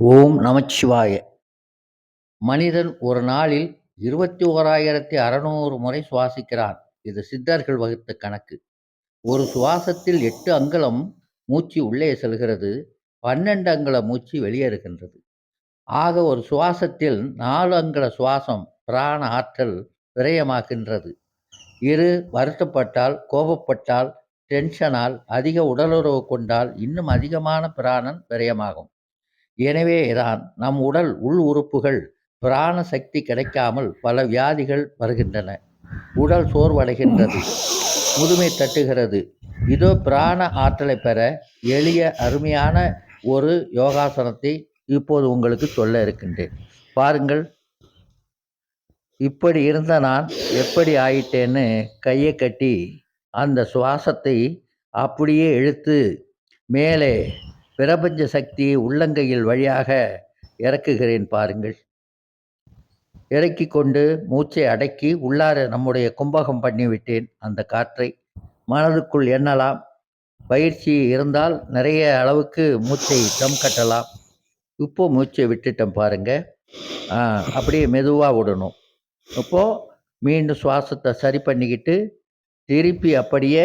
ஓம் நமச்சிவாய. மனிதன் ஒரு நாளில் இருபத்தி ஓராயிரத்தி அறநூறு முறை சுவாசிக்கிறான். இது சித்தர்கள் வகுத்த கணக்கு. ஒரு சுவாசத்தில் எட்டு அங்குலம் மூச்சு உள்ளே செல்கிறது பன்னெண்டு அங்குல மூச்சு வெளியேறுகின்றது ஆக ஒரு சுவாசத்தில் நாலு அங்குல சுவாசம் பிராண ஆற்றல் விரயமாகின்றது. இரு வருத்தப்பட்டால் கோபப்பட்டால் டென்ஷனால் அதிக உடலுறவு கொண்டால் இன்னும் அதிகமான பிராணன் விரயமாகும். எனவே தான் நம் உடல் உள் உறுப்புகள் பிராண சக்தி கிடைக்காமல் பல வியாதிகள் வருகின்றன. உடல் சோர்வடைகின்றது. முதுமை தட்டுகிறது. இதோ பிராண ஆற்றலை பெற எளிய அருமையான ஒரு யோகாசனத்தை இப்போது உங்களுக்கு சொல்ல இருக்கின்றேன். பாருங்கள். இப்படி இருந்த நான் எப்படி ஆயிட்டேன்னு கையை கட்டி அந்த சுவாசத்தை அப்படியே இழுத்து மேலே பிரபஞ்ச சக்தியை உள்ளங்கையில் வழியாக இறக்குகிறேன் பாருங்கள். இறக்கி கொண்டு மூச்சை அடக்கி உள்ளார நம்முடைய கும்பகம் பண்ணிவிட்டேன் அந்த காற்றை. மனதுக்குள் எண்ணலாம். பயிற்சி இருந்தால் நிறைய அளவுக்கு மூச்சை தம் கட்டலாம். இப்போ மூச்சை விட்டுட்டேன் பாருங்க. அப்படியே மெதுவாக விடணும். இப்போ மீண்டும் சுவாசத்தை சரி பண்ணிக்கிட்டு திருப்பி அப்படியே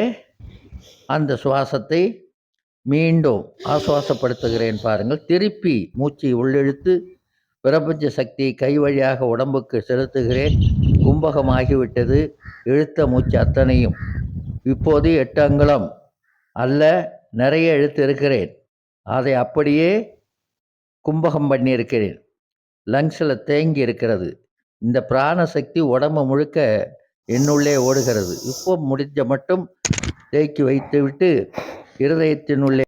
அந்த சுவாசத்தை மீண்டும் ஆசுவாசப்படுத்துகிறேன் பாருங்கள். திருப்பி மூச்சை உள்ளிழுத்து பிரபஞ்ச சக்தியை கை வழியாக உடம்புக்கு செலுத்துகிறேன். கும்பகமாகிவிட்டது. இழுத்த மூச்சு அத்தனையும் இப்போது எட்டு அங்குலம் அல்ல நிறைய இழுத்து இருக்கிறேன். அதை அப்படியே கும்பகம் பண்ணியிருக்கிறேன். லங்ஸில் தேங்கி இருக்கிறது. இந்த பிராண சக்தி உடம்பு முழுக்க என்னுள்ளே ஓடுகிறது. இப்போ முடிஞ்ச மட்டும் தேக்கி வைத்துவிட்டு இருதயத்தினுள்ளே